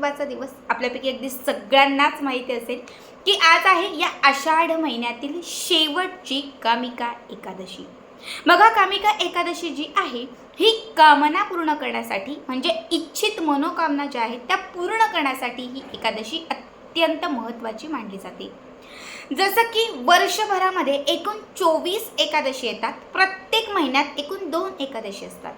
महत्त्वाचा दिवस आपल्यापैकी अगदी सगळ्यांनाच माहिती असेल की आज आहे या आषाढ महिन्यातील शेवटची कामिका एकादशी. बघा कामिका एकादशी जी आहे ही कामना पूर्ण करण्यासाठी म्हणजे इच्छित मनोकामना ज्या आहेत त्या पूर्ण करण्यासाठी ही एकादशी अत्यंत महत्त्वाची मानली जाते. जसं की वर्षभरामध्ये एकूण चोवीस एकादशी येतात प्रत्येक महिन्यात एकूण दोन एकादशी असतात.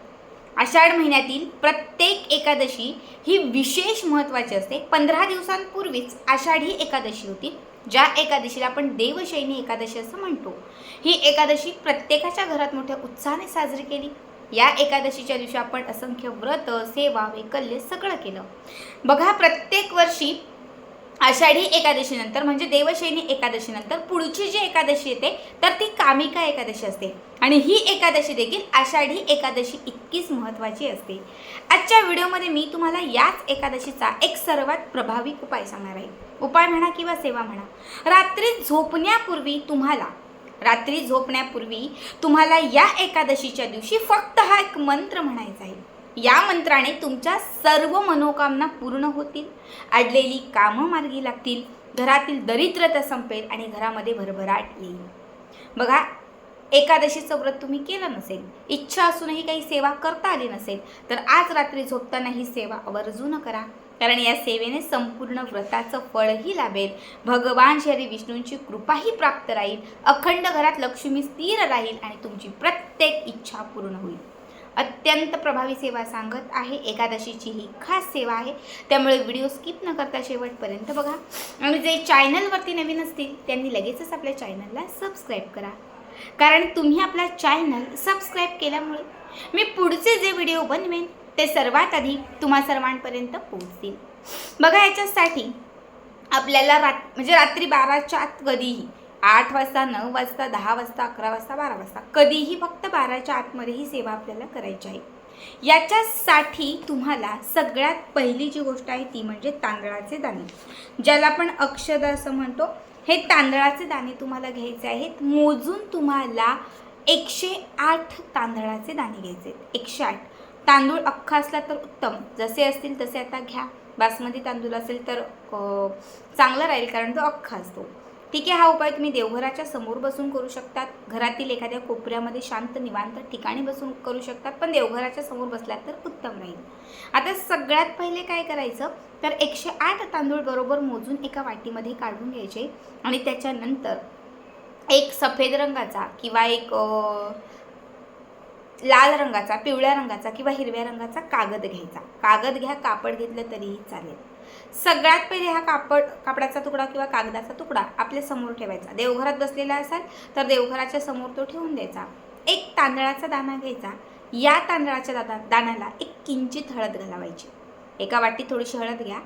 आषाढ महिन्यातील प्रत्येक एकादशी ही विशेष महत्त्वाची असते. पंधरा दिवसांपूर्वीच आषाढी एकादशी होती ज्या एकादशीला आपण देवशैनी एकादशी असं म्हणतो. ही एकादशी प्रत्येकाच्या घरात मोठ्या उत्साहाने साजरी केली. या एकादशीच्या दिवशी आपण असंख्य व्रत सेवा वैकल्य सगळं केलं. बघा प्रत्येक वर्षी आषाढी एकादशीनंतर म्हणजे देवशैनी एकादशीनंतर पुढची जी एकादशी येते तर ती कामिका एकादशी असते. आणि ही एकादशी देखील आषाढी एकादशी इतकीच महत्त्वाची असते. आजच्या व्हिडिओमध्ये मी तुम्हाला याच एकादशीचा एक सर्वात प्रभावी उपाय सांगणार आहे. उपाय म्हणा किंवा सेवा म्हणा. रात्री झोपण्यापूर्वी तुम्हाला रात्री झोपण्यापूर्वी तुम्हाला या एकादशीच्या दिवशी फक्त हा एक मंत्र म्हणायचा आहे. या मंत्राने तुमच्या सर्व मनोकामना पूर्ण होतील. अडलेली कामं मार्गी लागतील. घरातील दरिद्रता संपेल आणि घरामध्ये भरभराट येईल. बघा एकादशीचं व्रत तुम्ही केलं नसेल इच्छा असूनही काही सेवा करता आली नसेल तर आज रात्री झोपताना ही सेवा आवर्जून करा. कारण या सेवेने संपूर्ण व्रताचं फळही लाभेल. भगवान श्री विष्णूंची कृपाही प्राप्त राहील. अखंड घरात लक्ष्मी स्थिर राहील आणि तुमची प्रत्येक इच्छा पूर्ण होईल. अत्यंत प्रभावी सेवा सांगत आहे. एकादशीची ही खास सेवा आहे. त्यामुळे व्हिडिओ स्किप न करता शेवटपर्यंत बघा. आणि जे चॅनलवरती नवीन असतील त्यांनी लगेचच आपल्या चॅनलला सबस्क्राईब करा. कारण तुम्ही आपला चॅनल सबस्क्राईब केल्यामुळे मी पुढचे जे व्हिडिओ बनवेन ते सर्वात आधी तुम्हा सर्वांपर्यंत पोहोचतील. बघा याच्यासाठी आपल्याला रात म्हणजे रात्री बाराच्या आत कधीही आठ वाजता नऊ वाजता दहा वाजता अकरा वाजता बारा वाजता. कधीही फक्त बाराच्या आतमध्ये ही सेवा आपल्याला करायची आहे. याच्यासाठी तुम्हाला सगळ्यात पहिली जी गोष्ट आहे ती म्हणजे तांदळाचे दाणे. ज्याला आपण अक्षदा असं म्हणतो हे तांदळाचे दाणे तुम्हाला घ्यायचे आहेत. मोजून तुम्हाला एकशे आठ तांदळाचे दाणे घ्यायचे आहेत. एकशे आठ. तांदूळ अख्खा असला तर उत्तम. जसे असतील तसे आता घ्या. बासमती तांदूळ असेल तर चांगला राहील कारण तो अख्खा असतो. ठीक आहे हा उपाय तुम्ही देवघराच्या समोर बसून करू शकतात. घरातील एखाद्या कोपऱ्यामध्ये शांत निवांत ठिकाणी बसून करू शकतात पण देवघराच्या समोर बसलात तर उत्तम राहील. आता सगळ्यात पहिले काय करायचं? तर एकशे आठ तांदूळ बरोबर मोजून एका वाटीमध्ये काढून घ्यायचे आणि त्याच्यानंतर एक सफेद रंगाचा किंवा एक लाल रंगाचा पिवळ्या रंगाचा किंवा हिरव्या रंगाचा कागद घ्यायचा. कागद घ्या कापड घेतलं तरीही चालेल. सगळ्यात पहिले हा कापड कापडाचा तुकडा किंवा कागदाचा तुकडा आपल्यासमोर ठेवायचा. देवघरात बसलेला असाल तर देवघराच्या समोर तो ठेवून द्यायचा. एक तांदळाचा दाना घ्यायचा. या तांदळाच्या दादा दाण्याला एक किंचित हळद घालावायची. एका वाटी थोडीशी हळद घ्या.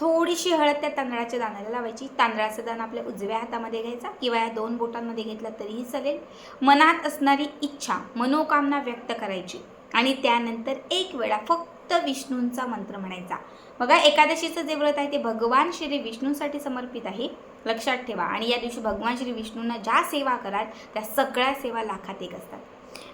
थोडीशी हळद त्या तांदळाच्या दाण्याला लावायची. तांदळाचा दाणा आपल्या उजव्या हातामध्ये घ्यायचा किंवा या दोन बोटांमध्ये घेतला तरीही चालेल. मनात असणारी इच्छा मनोकामना व्यक्त करायची. आणि त्यानंतर एक वेळा फक्त विष्णूंचा मंत्र म्हणायचा. बघा एकादशीचं जे व्रत आहे ते भगवान श्री विष्णूंसाठी समर्पित आहे. लक्षात ठेवा. आणि या दिवशी भगवान श्री विष्णूंना ज्या सेवा कराल त्या सगळ्या सेवा लाखात एक असतात.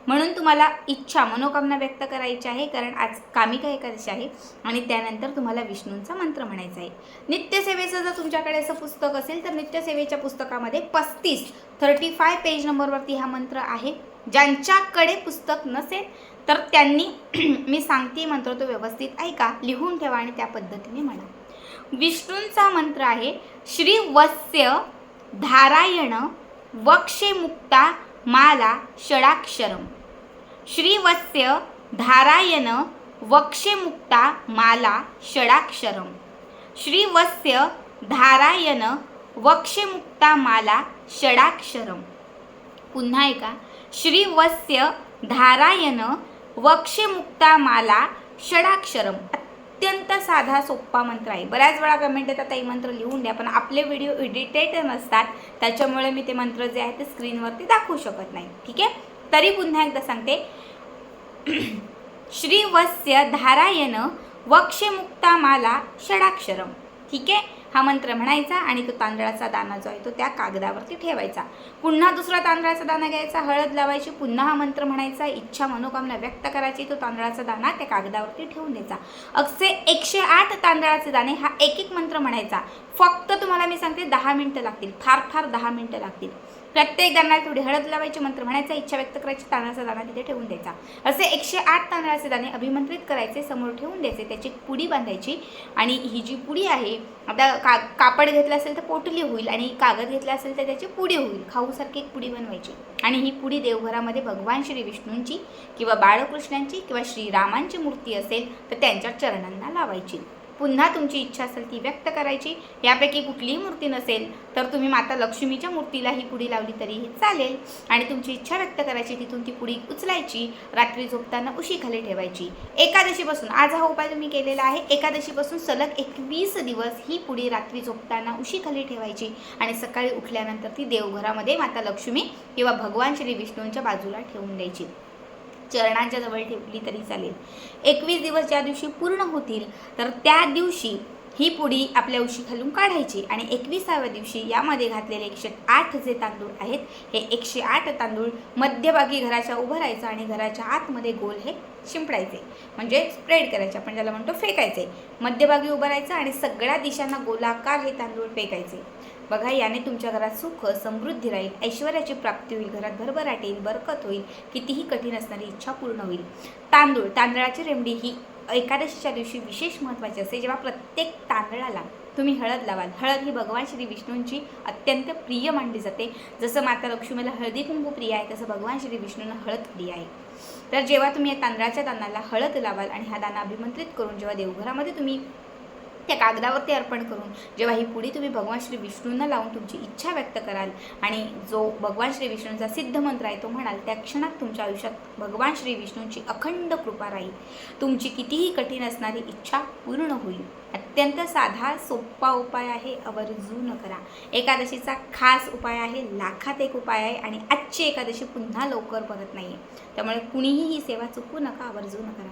म्हणून तुम्हाला इच्छा मनोकामना व्यक्त करायची आहे कारण आज कामिका एकादशी आहे आणि त्यानंतर तुम्हाला विष्णूंचा मंत्र म्हणायचा आहे. नित्यसेवेचं जर तुमच्याकडे असं पुस्तक असेल तर नित्यसेवेच्या पुस्तकामध्ये पस्तीस थर्टी फाय पेज नंबरवरती हा मंत्र आहे. ज्यांच्याकडे पुस्तक नसेल तर त्यांनी मी सांगते मंत्र तो व्यवस्थित ऐका लिहून ठेवा आणि त्या पद्धतीने म्हणा. विष्णूंचा मंत्र आहे श्री वत्स्य धारायण वक्षे मुक्ता माला षडाक्षरम. श्रीवत्स्य धारायण वक्षेमुक्ता माला षडाक्षरम. श्रीवत्स्य धारायण वक्षेमुक्ता माला षडाक्षरम. पुन्हा एका श्रीवत्स्य धारायण वक्षेमुक्ता माला षडाक्षरम. अत्यंत साधा सोप्पा मंत्र आहे. बऱ्याच वेळा कमेंट येतात ताई मंत्र लिहून द्या. पण आपले व्हिडिओ एडिटेड नसतात. त्याच्यामुळे मी ते मंत्र जे आहे ते स्क्रीनवरती दाखवू शकत नाही. ठीक आहे? तरी पुन्हा एकदा सांगते. श्रीवस्य धारायण वक्षमुक्ता माला षडाक्षरम. ठीक आहे? हा मंत्र म्हणायचा आणि तो तांदळाचा दाना जो आहे तो त्या कागदावरती ठेवायचा. पुन्हा दुसरा तांदळाचा दाना घ्यायचा हळद लावायची पुन्हा हा मंत्र म्हणायचा इच्छा मनोकामना व्यक्त करायची तो तांदळाचा दाना त्या कागदावरती ठेवून द्यायचा. अक्षे एकशे आठ तांदळाचे दाणे हा एक एक मंत्र म्हणायचा. फक्त तुम्हाला मी सांगते दहा मिनटं लागतील फार फार दहा मिनटं लागतील. प्रत्येक दाण्याला थोडी हळद लावायची मंत्र म्हणायचा इच्छा व्यक्त करायची तांदळाचा दाणा तिथे ठेवून द्यायचा. असे एकशे आठ तांदळाचे दाणे अभिमंत्रित करायचे समोर ठेवून द्यायचे. त्याची पुडी बांधायची आणि ही जी पुडी आहे आता का कापड घेतलं असेल तर पोटली होईल आणि कागद घेतला असेल तर त्याची पुडी होईल. खाऊसारखी एक पुडी बनवायची. आणि ही पुडी देवघरामध्ये भगवान श्री विष्णूंची किंवा बाळकृष्णांची किंवा श्रीरामांची मूर्ती असेल तर त्यांच्या चरणांना लावायची. पुन्हा तुमची इच्छा असेल ती व्यक्त करायची. यापैकी कुठलीही मूर्ती नसेल तर तुम्ही माता लक्ष्मीच्या मूर्तीला ही पुडी लावली तरीही चालेल. आणि तुमची इच्छा व्यक्त करायची तिथून ती पुडी उचलायची. रात्री झोपताना उशीखाली ठेवायची. एकादशीपासून आज हा उपाय तुम्ही केलेला आहे. एकादशीपासून सलग एकवीस दिवस ही पुडी रात्री झोपताना उशीखाली ठेवायची. आणि सकाळी उठल्यानंतर ती देवघरामध्ये माता लक्ष्मी किंवा भगवान श्री विष्णूंच्या बाजूला ठेवून द्यायची. चरणांच्या जवळ ठेवली तरी चालेल. एकवीस दिवस ज्या दिवशी पूर्ण होतील तर त्या दिवशी ही पुडी आपल्या उशी खालून काढायची आणि एकविसाव्या दिवशी यामध्ये घातलेले एकशे आठ जे तांदूळ आहेत हे एकशे आठ तांदूळ मध्यभागी घराच्या उभं राहायचं आणि घराच्या आतमध्ये गोल हे शिंपडायचे. म्हणजे स्प्रेड करायचे. आपण ज्याला म्हणतो फेकायचे. मध्यभागी उभं राहायचं आणि सगळ्या दिशांना गोलाकार हे तांदूळ फेकायचे. बघा याने तुमच्या घरात सुख समृद्धी राहील. ऐश्वर्याची प्राप्ती होईल. घरात भरभराट येईल बरकत होईल. कितीही कठीण असणारी इच्छा पूर्ण होईल. तांदूळ तांदळाची रेमडी ही एकादशीच्या दिवशी विशेष महत्त्वाची असते. जेव्हा प्रत्येक तांदळाला तुम्ही हळद लावाल. हळद ही भगवान श्री विष्णूंची अत्यंत प्रिय मानली जाते. जसं माता लक्ष्मीला हळदी कुंभू प्रिय आहे तसं भगवान श्री विष्णूंना हळद प्रिय आहे. तर जेव्हा तुम्ही या तांदळाच्या दानाला हळद लावाल आणि हा दाना अभिमंत्रित करून जेव्हा देवघरामध्ये तुम्ही त्या कागदावरती अर्पण करून जेव्हा ही पुडी तुम्ही भगवान श्री विष्णूंना लावून तुमची इच्छा व्यक्त कराल आणि जो भगवान श्री विष्णूंचा सिद्ध मंत्र आहे तो म्हणाल त्या क्षणात तुमच्या आयुष्यात भगवान श्री विष्णूंची अखंड कृपा राहील. तुमची कितीही कठीण असणारी इच्छा पूर्ण होईल. अत्यंत साधा सोपा उपाय आहे आवर्जून करा. एकादशीचा खास उपाय आहे लाखात एक उपाय आहे आणि आजची एकादशी पुन्हा लवकर परत नाही आहे त्यामुळे कुणीही ही सेवा चुकू नका आवर्जून करा.